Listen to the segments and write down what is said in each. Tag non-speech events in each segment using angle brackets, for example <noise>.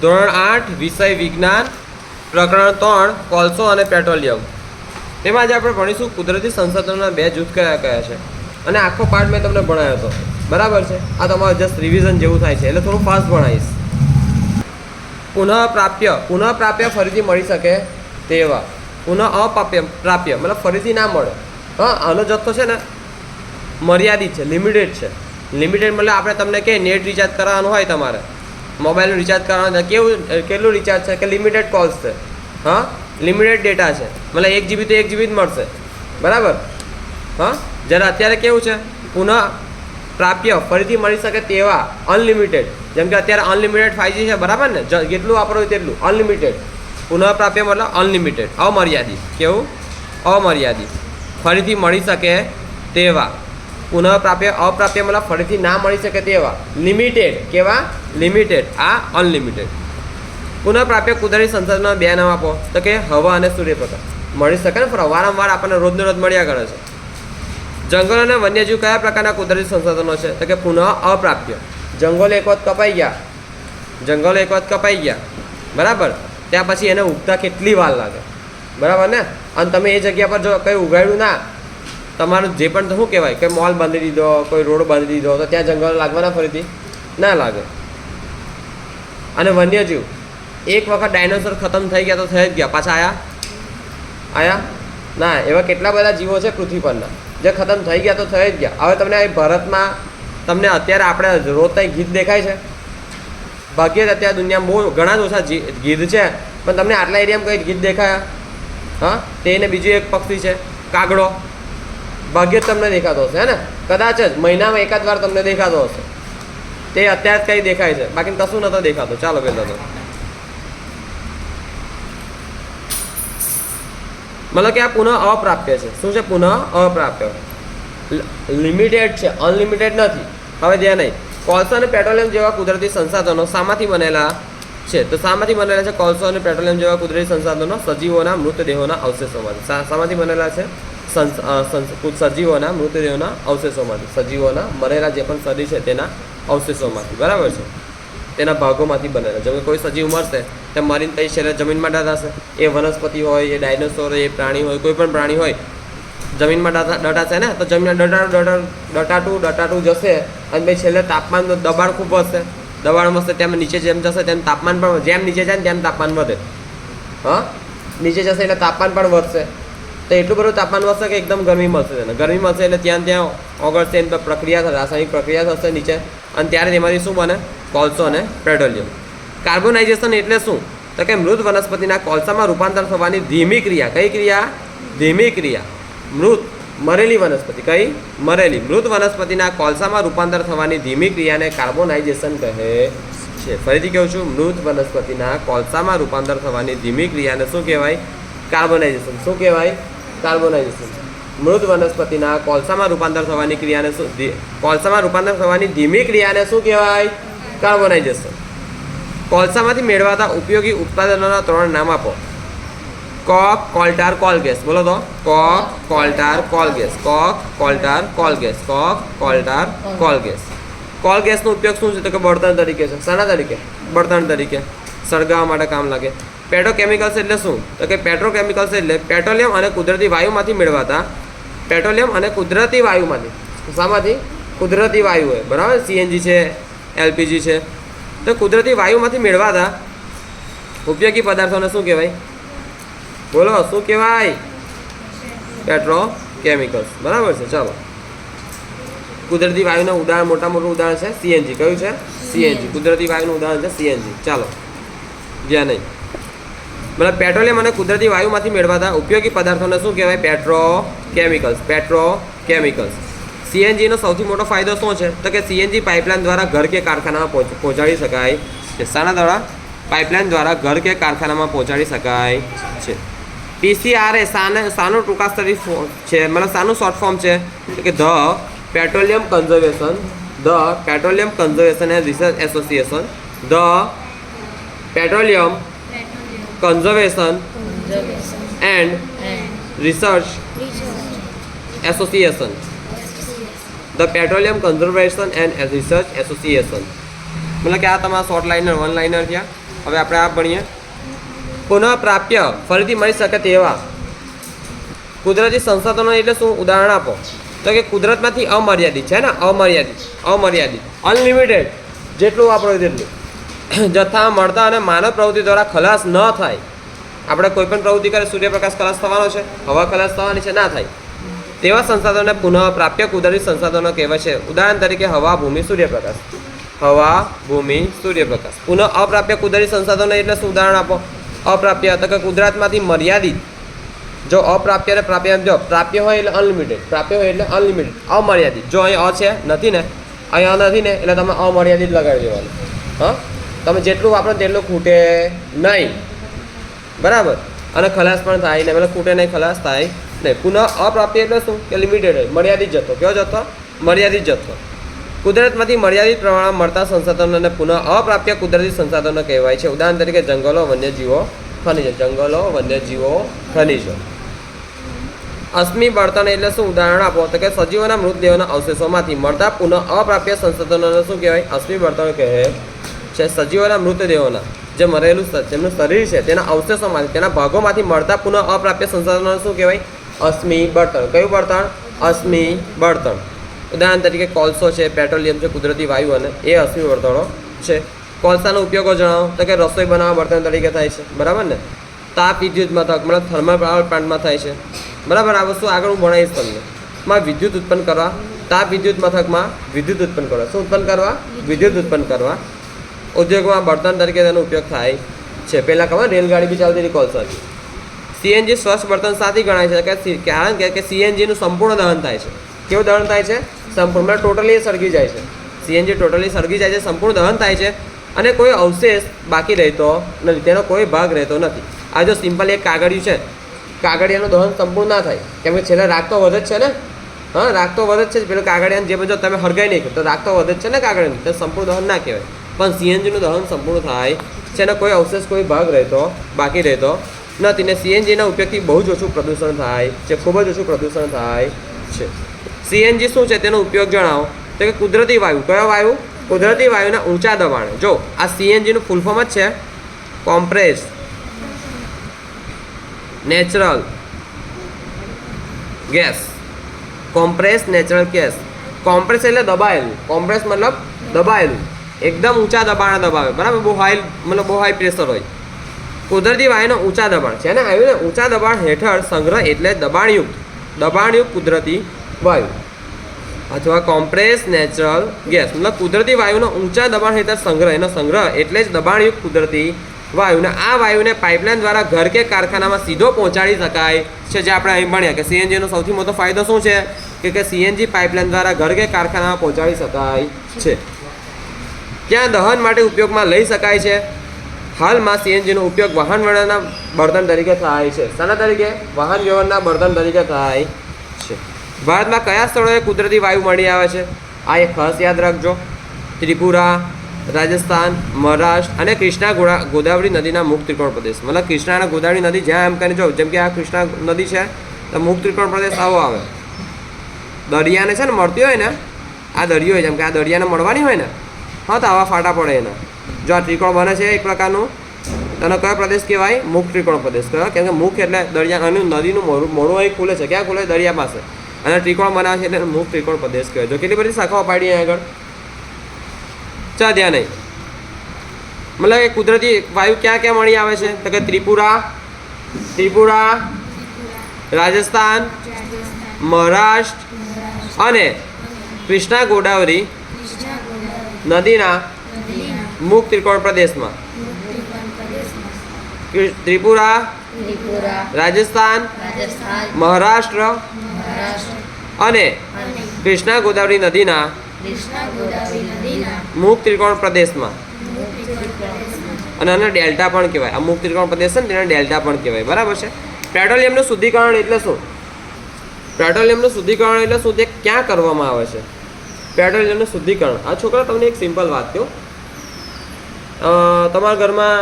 ધોરણ આઠ, વિષય વિજ્ઞાન, પ્રકરણ ત્રણ, કોલસો અને પેટ્રોલિયમ. તેમાં આજે આપણે ભણીશું કુદરતી સંસાધનોના બે જૂથ કયા કયા છે. અને આખો પાઠ મેં તમને ભણાવ્યો હતો બરાબર છે? આ તમારું જસ્ટ રિવિઝન જેવું થાય છે. એટલે થોડું ફાસ્ટ ભણાવીશ. પુનઃપ્રાપ્ય. પુનઃપ્રાપ્ય ફરીથી મળી શકે તેવા. પુનઃ અપાપ્ય પ્રાપ્ય મતલબ ફરીથી ના મળે. હા, આનો જથ્થો છે ને મર્યાદિત છે. લિમિટેડ છે. લિમિટેડ મતલબ આપણે તમને કે નેટ રિચાર્જ કરાવવાનું હોય તમારે. મોબાઈલનું રિચાર્જ કરવાનું છે. કેવું કેટલું રિચાર્જ છે? કે લિમિટેડ કોલ્સ છે. હા? લિમિટેડ ડેટા છે. મતલબ એક જીબી તો એક જીબી જ મળશે. બરાબર? હા? જ્યારે અત્યારે કેવું છે? પુનઃ પ્રાપ્ય, ફરીથી મળી શકે તેવા અનલિમિટેડ જેમ કે અત્યારે અનલિમિટેડ ફાઈવજી છે, બરાબર ને? જેટલું વાપરો તેટલું. અનલિમિટેડ પુનઃપ્રાપ્ય મતલબ અનલિમિટેડ અમર્યાદિત. કેવું? અમર્યાદિત. ફરીથી મળી શકે તેવા પુનઃ પ્રાપ્ય અપ્રાપ્ય મતલબ ફરીથી ના મળી શકે તેવા લિમિટેડ કેવા? લિમિટેડ આ અનલિમિટેડ પુનઃપ્રાપ્ય કુદરતી સંસાધનો બે નામ આપો. તો કે હવા અને સૂર્યપ્રકાશ. મળી શકે ને પણ વારંવાર આપણને રોજને રોજ મળ્યા કરે છે. જંગલ અને વન્યજીવ કયા પ્રકારના કુદરતી સંસાધનો છે? તો કે પુનઃ અપ્રાપ્ય જંગલ એક વખત કપાઈ ગયા. જંગલ એક વખત કપાઈ ગયા. બરાબર? ત્યાં પછી એને ઉગતા કેટલી વાર લાગે? બરાબર ને? અને તમે એ જગ્યા પર જો કંઈ ઉગાડ્યું ના તમારું જે પણ શું કહેવાય? કે મોલ બાંધી દીધો, કોઈ રોડ બાંધી દીધો, તો ત્યાં જંગલ લાગવાના ફરીથી? ના લાગે. અને વન્યજીવ, એક વખત ડાયનોસર ખતમ થઈ ગયા તો થઈ જ ગયા. પાછા આયા? આયા? ના, એવા કેટલા બધા જીવો છે પૃથ્વી પરના. જે ખતમ થઈ ગયા તો થઈ જ ગયા. હવે તમને ભારતમાં, તમને અત્યારે આપણે રોજ ત્યાં ગીધ દેખાય છે. ભાગ્યે જ અત્યારે દુનિયામાં બહુ ઘણા જ ઓછા ગીધ છે. પણ તમને આટલા એરિયામાં કંઈ ગીત દેખાયા? હા? તેને બીજું એક પક્ષી છે. કાગડો. ભાગ્યે જ તમને દેખાતો હશે, હે ને? કદાચ જ મહિનામાં એકાદ વાર તમને દેખાતો હશે. તે અત્યારે કંઈ દેખાય છે. બાકી કશું નતો દેખાતો. ચાલો પહેલાં તો મતલબ કે આ પુનઃ અપ્રાપ્ય છે. શું છે પુનઃ? અપ્રાપ્ય. લિમિટેડ છે. અનલિમિટેડ નથી. હવે ધ્યાન નહીં. કોલસો અને પેટ્રોલિયમ જેવા કુદરતી સંસાધનો શામાંથી બનેલા છે. તો શામાંથી બનેલા છે કોલસો અને પેટ્રોલિયમ જેવા કુદરતી સંસાધનો સજીવોના મૃતદેહોના અવશેષોમાંથી. સામાથી બનેલા છે? સંસ- અ, સજીવોના મૃતદેહોના અવશેષોમાંથી સજીવોના મરેલા જે પણ સદી છે તેના અવશેષોમાંથી બરાબર છે? તેના ભાગોમાંથી બનેલા. જેમ કે કોઈ સજીવ મરશે તે મરીને તઈ છેલ્લે જમીનમાં દટાશે એ વનસ્પતિ હોય એ ડાયનોસોર એ પ્રાણી હોય કોઈ પણ પ્રાણી હોય જમીનમાં ડટાશે ને તો જમીન ડટાટું ડટાટું ડટાટું ડટાટું જશે અને પછી છેલ્લે તાપમાનનું દબાણ ખૂબ વધશે. દબાણ વધશે તેમ નીચે જેમ જશે તેમ તાપમાન પણ જેમ નીચે જાય ને તેમ તાપમાન વધે. હા? નીચે જશે એટલે તાપમાન પણ વધશે. તો એટલું બધું તાપમાન વધશે કે એકદમ ગરમી મળશે તેને. ગરમી મળશે એટલે ત્યાં ત્યાં ઓગળશે એની પર પ્રક્રિયા રાસાયણિક પ્રક્રિયા થશે નીચે. અને ત્યારે તેમાંથી શું બને? કોલસો અને પેટ્રોલિયમ. કાર્બોનાઇઝેશન એટલે શું? તો કે મૃત વનસ્પતિના કોલસામાં રૂપાંતર થવાની ધીમી ક્રિયા. કઈ ક્રિયા? ધીમી ક્રિયા. મૃત, મરેલી વનસ્પતિ. કઈ? મરેલી. મૃત વનસ્પતિના કોલસામાં રૂપાંતર થવાની ધીમી ક્રિયાને કાર્બોનાઇઝેશન કહે છે. ફરીથી કહું છું, મૃત વનસ્પતિના કોલસામાં રૂપાંતર થવાની ધીમી ક્રિયાને શું કહેવાય? કાર્બોનાઇઝેશન શું કહેવાય? કાર્બોનાઇઝેશન. મૃત વનસ્પતિના કોલસામાં રૂપાંતર થવાની ક્રિયાને શું કોલસામાં રૂપાંતર થવાની ધીમી ક્રિયાને શું કહેવાય? કાર્બોનાઇઝેશન. કોલસામાંથી મેળવાતા ઉપયોગી ઉત્પાદનોના ત્રણ નામ આપો. Coke, coal tar, coal gas. બોલો તો. Coke, coal tar, coal gas. Coke, coal tar, coal gas. Coke, coal tar, coal gas. કોલગેસનો ઉપયોગ શું છે? તો કે બળતણ તરીકે છે. શાના તરીકે. બળતણ તરીકે. સળગાવવા માટે કામ લાગે. પેટ્રોકેમિકલ્સ એટલે શું? તો કે પેટ્રોકેમિકલ્સ એટલે પેટ્રોલિયમ અને કુદરતી વાયુમાંથી મેળવાતા પેટ્રોલિયમ અને કુદરતી વાયુમાંથી. શામાંથી? કુદરતી વાયુ હોય. બરાબર? સીએનજી છે એલપીજી છે. તો કુદરતી વાયુમાંથી મેળવાતા ઉપયોગી પદાર્થોને શું કહેવાય? બોલો, શું કહેવાય? પેટ્રો કેમિકલ્સ બરાબર છે? ચાલો. કુદરતી વાયુનું ઉદાહરણ મોટા મોટું ઉદાહરણ છે સીએનજી કયું છે? સીએનજી કુદરતી વાયુનું ઉદાહરણ છે સીએનજી ચાલો. જ્યાં નહીં. મતલબ પેટ્રોલિયમ અને કુદરતી વાયુમાંથી મેળવાતા ઉપયોગી પદાર્થોને શું કહેવાય? પેટ્રો કેમિકલ્સ પેટ્રો કેમિકલ્સ સીએનજીનો સૌથી મોટો ફાયદો શું છે? તો કે સીએનજી પાઇપલાઇન દ્વારા ઘર કે કારખાનામાં પહોંચ, પહોંચાડી શકાય છે. શાના દ્વારા પાઇપલાઇન દ્વારા ઘર કે કારખાનામાં પહોંચાડી શકાય છે. પીસીઆર એ સાને સાનું ટૂંકાક્ષરી ફો- છે. મતલબ સાનું શોર્ટ ફોર્મ છે. કે the petroleum conservation, the petroleum conservation and research association, the petroleum conservation and research association the petroleum conservation and research association મતલબ કે આ તમારા શોર્ટ લાઇનર વન લાઇનર થયા હવે આપણે આ ભણીએ. પુનઃપ્રાપ્ય ફરીથી મળી શકે તેવા કુદરતી સંસાધનો એટલે શું? ઉદાહરણ આપો. તો કે કુદરતમાંથી અમર્યાદિત છે ને? અમર્યાદિત. અમર્યાદિત. અનલિમિટેડ જેટલું વાપરો તેટલું. <coughs> જથ્થા મળતા અને માનવ પ્રવૃત્તિ દ્વારા ખલાસ ન થાય. આપણે કોઈ પણ પ્રવૃત્તિ કરે, સૂર્યપ્રકાશ ખલાસ થવાનો છે, હવા ખલાસ થવાની છે, ના થાય. તેવા સંસાધનોને પુનઃ પ્રાપ્ય કુદરતી સંસાધનો કહેવાય છે. ઉદાહરણ તરીકે હવા, ભૂમિ, સૂર્યપ્રકાશ. હવા, ભૂમિ, સૂર્યપ્રકાશ. પુનઃ અપ્રાપ્ય કુદરતી સંસાધનો એટલે શું? ઉદાહરણ આપો. અપ્રાપ્ય, તો કે કુદરતમાંથી મર્યાદિત. જો અપ્રાપ્ય અને પ્રાપ્ય જો, પ્રાપ્ય હોય એટલે અનલિમિટેડ પ્રાપ્ય હોય એટલે અનલિમિટેડ અમર્યાદિત. જો અહીં અ છે, નથી ને? અહીંયા નથી ને? એટલે તમે અમર્યાદિત લગાડી દેવાનું. હા? તમે જેટલું વાપરો તેટલું ખૂટે નહીં. બરાબર? અને ખલાસ પણ થાય નહીં. મતલબ ખૂટે નહીં, ખલાસ થાય નહીં. પુનઃ અપ્રાપ્ય એટલે શું? કે લિમિટેડ મર્યાદિત જથ્થો. કયો જથ્થો? મર્યાદિત જથ્થો. કુદરતમાંથી મર્યાદિત પ્રમાણમાં મળતા સંસાધનોને પુનઃ અપ્રાપ્ય કુદરતી સંસાધનો કહેવાય છે. ઉદાહરણ તરીકે જંગલો, વન્યજીવો, ખનિજો. જંગલો, વન્યજીવો, ખનિજો. અશ્મિ બળતણ એટલે શું? ઉદાહરણ આપો. તો કે સજીવોના મૃતદેહોના અવશેષોમાંથી મળતા પુનઃ અપ્રાપ્ય સંસાધનોને શું કહેવાય? અશ્મિ બળતણ કહે. છે સજીવોના મૃતદેહોના. જે મરેલું જેમનું શરીર છે, તેના અવશેષોમાંથી તેના ભાગોમાંથી મળતા પુનઃ અપ્રાપ્ય સંસાધનો શું કહેવાય? અશ્મિ, બળતણ. કયું બળતણ? અશ્મિ, બળતણ. ઉદાહરણ તરીકે કોલસો છે, પેટ્રોલિયમ છે, કુદરતી વાયુ અને એ અશ્મિ બળતણો છે. કોલસાનો ઉપયોગો જણાવો. તો કે રસોઈ બનાવવા બળતણ તરીકે થાય છે. બરાબર ને? તાપ વિદ્યુત મથક, મતલબ થર્મલ પાવર પ્લાન્ટમાં થાય છે. બરાબર, આ વસ્તુ આગળ હું ભણાવીશ તમને. માં વિદ્યુત ઉત્પન્ન કરવા, તાપ વિદ્યુત મથકમાં વિદ્યુત ઉત્પન્ન કરવા. શું ઉત્પન્ન કરવા? વિદ્યુત ઉત્પન્ન કરવા. ઉદ્યોગમાં બળતણ તરીકે તેનો ઉપયોગ થાય છે. પહેલાં ખબર, રેલગાડી બી ચાલતી હતી કોલસર. સીએનજી સ્વચ્છ બળતણ સાથી ગણાય છે. કે કારણ કે સીએનજીનું સંપૂર્ણ દહન થાય છે. કેવું દહન થાય છે? સંપૂર્ણ ટોટલી સળગી જાય છે. સીએનજી ટોટલી સળગી જાય છે, સંપૂર્ણ દહન થાય છે અને કોઈ અવશેષ બાકી રહેતો નથી. તેનો કોઈ ભાગ રહેતો નથી. આ જો સિમ્પલ એક કાગળિયું છે. કાગળિયાનું દહન સંપૂર્ણ ના થાય. કેમ કે છેલ્લે રાખતો વધે જ છે ને? હા રાખતો વધે જ છે. પેલું કાગળિયાને જે બધો તમે હરગાઈ નહીં તો રાખતો વધે જ છે ને કાગળિયાનું? તો સંપૂર્ણ દહન ના કહેવાય. પણ સીએનજીનું દહન સંપૂર્ણ થાય છે કોઈ અવશેષ, કોઈ ભાગ રહેતો, બાકી રહેતો નથી ને સીએનજીના ઉપયોગથી બહુ જ ઓછું પ્રદૂષણ થાય છે, ખૂબ જ ઓછું પ્રદૂષણ થાય છે. સીએનજી શું છે તેનો ઉપયોગ જણાવો. તો કે કુદરતી વાયુ, કયો વાયુ? કુદરતી વાયુના ઊંચા દબાણે. જો, આ સીએનજીનું ફૂલ ફોર્મ જ છે. Compress, natural gas. Compress, natural gas. Compress એટલે દબાયેલું. કોમ્પ્રેસ મતલબ દબાયેલું. એકદમ ઊંચા દબાણે દબાવે. બરાબર? બહુ હાઈ મતલબ બહુ હાઈ પ્રેશર હોય. કુદરતી વાયુનો ઊંચા દબાણ છે ને આવ્યું ને ઊંચા દબાણ હેઠળ સંગ્રહ એટલે દબાણયુક્ત. દબાણયુક્ત કુદરતી વાયુ. અથવા કોમ્પ્રેસ નેચરલ ગેસ મતલબ કુદરતી વાયુનો ઊંચા દબાણ હેઠળ સંગ્રહ. એનો સંગ્રહ એટલે જ દબાણયુક્ત કુદરતી વાયુને. આ વાયુને પાઇપલાઇન દ્વારા ઘર કે કારખાનામાં સીધો પહોંચાડી શકાય છે, જે આપણે અહીં ભણ્યા કે સીએનજીનો સૌથી મોટો ફાયદો શું છે? કે કે સીએનજી પાઇપલાઇન દ્વારા ઘર કે કારખાનામાં પહોંચાડી શકાય છે. ક્યાં દહન માટે ઉપયોગમાં લઈ શકાય છે. હાલમાં સીએનજીનો ઉપયોગ વાહન વ્યવહારના બળતણ તરીકે થાય છે. શાના તરીકે? વાહન વ્યવહારના બળતણ તરીકે થાય છે. ભારતમાં કયા સ્થળોએ કુદરતી વાયુ મળી આવે છે? આ એક ખાસ યાદ રાખજો. ત્રિપુરા, રાજસ્થાન, મહારાષ્ટ્ર અને કૃષ્ણા ગોદાવરી નદીના મુખ ત્રિકોણ પ્રદેશ. મતલબ કૃષ્ણા અને ગોદાવરી નદી જ્યાં એમ કરીને જો, જેમ કે આ કૃષ્ણા નદી છે, તો મુખ ત્રિકોણ પ્રદેશ આવો આવે. દરિયાને છે ને મળતી હોય ને, આ દરિયો હોય, જેમ કે આ દરિયાને મળવાની હોય ને હા, તો આવા ફાટા પડે એના. જો આ ત્રિકોણ બને છે એક પ્રકારનું, તેનો કયો પ્રદેશ કહેવાય? મુખ ત્રિકોણ પ્રદેશ કયો? કેમ કે મુખ એટલે દરિયા નદીનું મોડું મોડું અહીં ખુલે છે. ક્યાં ખુલે? દરિયા પાસે. અને ત્રિકોણ બનાવે છે એટલે મુખ ત્રિકોણ પ્રદેશ કહેવાય. જો કેટલી બધી શાખાઓ પાડી આગળ? ચા ધ્યાન નહીં. મતલબ એ કુદરતી વાયુ ક્યાં ક્યાં મળી આવે છે? તો કે ત્રિપુરા ત્રિપુરા, રાજસ્થાન, મહારાષ્ટ્ર અને કૃષ્ણા ગોદાવરી નદીના મુખ ત્રિકોણ પ્રદેશમાં? ત્રિપુરા રાજસ્થાન મહારાષ્ટ્ર અને કૃષ્ણા ગોદાવરી નદીના મુખ ત્રિકોણ પ્રદેશમાં. અને આને ડેલ્ટા પણ કહેવાય. આ મુખ ત્રિકોણ પ્રદેશ છે ને તેને ડેલ્ટા પણ કહેવાય. બરાબર છે? પેટ્રોલિયમનું શુદ્ધિકરણ એટલે શું? પેટ્રોલિયમનું શુદ્ધિકરણ એટલે શું? તે ક્યાં કરવામાં આવે છે? પેટ્રોલિયમનું શુદ્ધિકરણ. આ છોકરા, તમને એક સિમ્પલ વાત કહો. તમારા ઘરમાં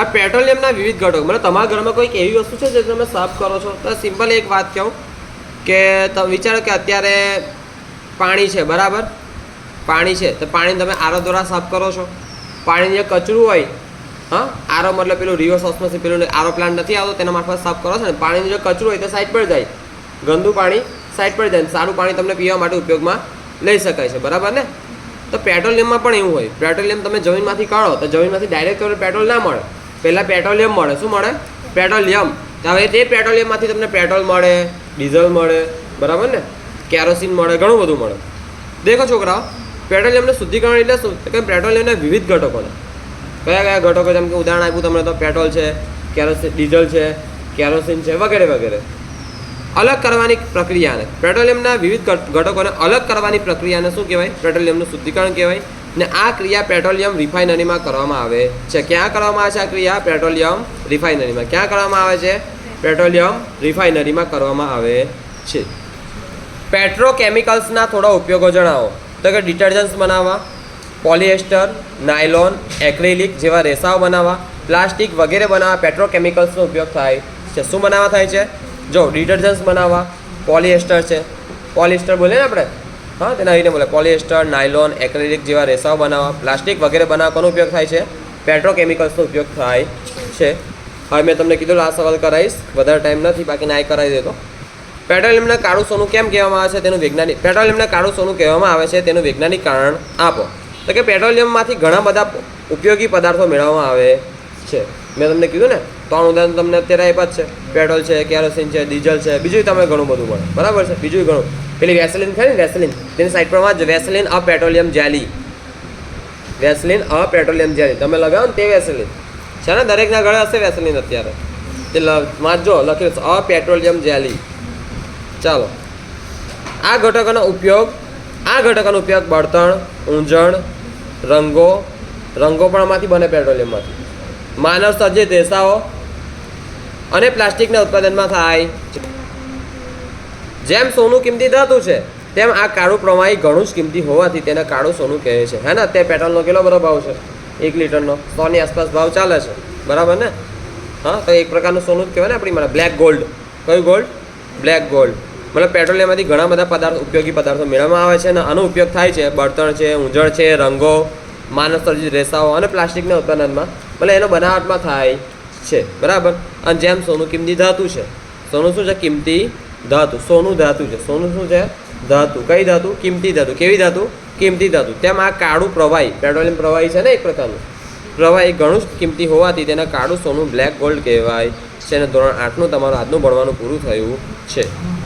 આ પેટ્રોલિયમના વિવિધ ઘટકો. મતલબ તમારા ઘરમાં કોઈક એવી વસ્તુ છે જે તમે સાફ કરો છો? તો સિમ્પલ એક વાત કહું કે તમે વિચારો કે અત્યારે પાણી છે, બરાબર? પાણી છે, તો પાણી તમે આરો દ્વારા સાફ કરો છો. પાણી જે કચરું હોય, હા, આરો મતલબ પેલું રિવર્સ ઓસ્મોસિસ પેલું આરો પ્લાન્ટ નથી આવતો, તેના મારફત સાફ કરો છો ને. પાણીનું જે કચરું હોય, તે સાઈડ પર જાય. ગંદુ પાણી સાઈડ પર જાય સારું પાણી તમને પીવા માટે ઉપયોગમાં લઈ શકાય છે, બરાબર ને? તો પેટ્રોલિયમમાં પણ એવું હોય. પેટ્રોલિયમ તમે જમીનમાંથી કાઢો, તો જમીનમાંથી ડાયરેક્ટ તમને પેટ્રોલ ના મળે. પહેલાં પેટ્રોલિયમ મળે. શું મળે? પેટ્રોલિયમ. હવે તે પેટ્રોલિયમમાંથી તમને પેટ્રોલ મળે, ડીઝલ મળે, બરાબર ને? કેરોસીન મળે, ઘણું બધું મળે. દેખો છોકરાઓ, પેટ્રોલિયમને શુદ્ધિકરણ એટલે શું? કે પેટ્રોલિયમના વિવિધ ઘટકોને કયા કયા ઘટકો? જેમ કે ઉદાહરણ આપ્યું તમને તો પેટ્રોલ છે, કેરોસીન, ડીઝલ છે, કેરોસીન છે, વગેરે વગેરે. અલગ કરવાની પ્રક્રિયાને. પેટ્રોલિયમના વિવિધ ઘટકોને અલગ કરવાની પ્રક્રિયાને શું કહેવાય? પેટ્રોલિયમનું શુદ્ધિકરણ કહેવાય. ને આ ક્રિયા પેટ્રોલિયમ રિફાઇનરીમાં કરવામાં આવે છે. ક્યાં કરવામાં આવે છે આ ક્રિયા? પેટ્રોલિયમ રિફાઇનરીમાં. ક્યાં કરવામાં આવે છે? પેટ્રોલિયમ રિફાઇનરીમાં કરવામાં આવે છે. પેટ્રોકેમિકલ્સના થોડા ઉપયોગો જણાવો. તો કે ડિટર્જન્ટ્સ બનાવવા, પોલિએસ્ટર, નાયલોન, એક્રેલિક જેવા રેસાઓ બનાવવા, પ્લાસ્ટિક વગેરે બનાવવા પેટ્રોકેમિકલ્સનો ઉપયોગ થાય છે. શું બનાવવા થાય છે? જો ડિટર્જન્ટ્સ બનાવવા, પોલિએસ્ટર છે. પોલિએસ્ટર બોલે ને આપણે? હા, તેના આવીને બોલે. પોલિએસ્ટર, નાયલોન, એક્રેલિક જેવા રેસાઓ બનાવવા. પ્લાસ્ટિક વગેરે બનાવવા કોનો ઉપયોગ થાય છે. પેટ્રોકેમિકલ્સનો ઉપયોગ થાય છે. હવે મેં તમને કીધું આ સવાલ કરાવીશ. વધારે ટાઈમ નથી બાકી ના કરાવી દેતો. પેટ્રોલિયમને કાળું સોનું કેમ કહેવામાં આવે છે? તેનું વૈજ્ઞાનિક પેટ્રોલિયમને કાળું સોનું કહેવામાં આવે છે, તેનું વૈજ્ઞાનિક કારણ આપો. તો કે પેટ્રોલિયમમાંથી ઘણા બધા ઉપયોગી પદાર્થો મેળવવામાં આવે છે. મેં તમને કીધું ને? ત્રણ ઉદાહરણ તમને અત્યારે આપ્યા જ છે. પેટ્રોલ છે, કેરોસીન છે, ડીઝલ છે બીજું તમે ઘણું બધું પણ બરાબર છે? બીજું ઘણું. પેલી વેસલિન ખરી વેસલિન. તેની સાઈડ પર વાંચજો. Vaseline a petroleum jelly. Vaseline a petroleum jelly. તમે લગાવો ને તે વેસલિન. છે ને? દરેકના ઘરે હશે વેસલિન અત્યારે. તે વાંચજો. લખી છે અ પેટ્રોલિયમ જેલી. ચાલો. આ ઘટકોનો ઉપયોગ, આ ઘટકોનો ઉપયોગ બળતણ ઊંજણ રંગો રંગો પણ આમાંથી બને પેટ્રોલિયમમાંથી. માનવ સર્જિત રેસાઓ અને પ્લાસ્ટિકના ઉત્પાદનમાં થાય. જેમ સોનું કિંમતી ધાતુ છે, તેમ આ કાળું પ્રવાહી ઘણું જ કિંમતી હોવાથી તેને કાળું સોનું કહે છે. હે ને? અત્યારે પેટ્રોલનો કેટલો બધો ભાવ છે? એક લીટરનો. સોની આસપાસ ભાવ ચાલે છે. બરાબર ને? હા, તો એક પ્રકારનું સોનું જ કહેવાય ને આપણી મને બ્લેક ગોલ્ડ. કયું ગોલ્ડ? Black gold. મતલબ પેટ્રોલિયમમાંથી ઘણા બધા પદાર્થો, ઉપયોગી પદાર્થો મેળવવામાં આવે છે અને આનો ઉપયોગ થાય છે. બળતણ છે ઊંજણ છે, રંગો, માનવ રેસાઓ અને પ્લાસ્ટિકના ઉત્પાદનમાં. મતલબ એનો બનાવટમાં થાય. છે. બરાબર? અને જેમ સોનું કિંમતી ધાતુ છે. સોનું શું છે? કિંમતી ધાતુ. સોનું ધાતુ છે. સોનું શું છે? ધાતુ. કઈ ધાતુ? કિંમતી ધાતુ. કેવી ધાતુ? કિંમતી ધાતુ. તેમ આ કાળું પ્રવાહી, પેટ્રોલિયમ પ્રવાહી છે ને એક પ્રકારનું? પ્રવાહી ઘણું જ કિંમતી હોવાથી તેને કાળું સોનું બ્લેક ગોલ્ડ કહેવાય છે. અને ધોરણ આઠનું તમારું આજનું ભણવાનું પૂરું થયું છે.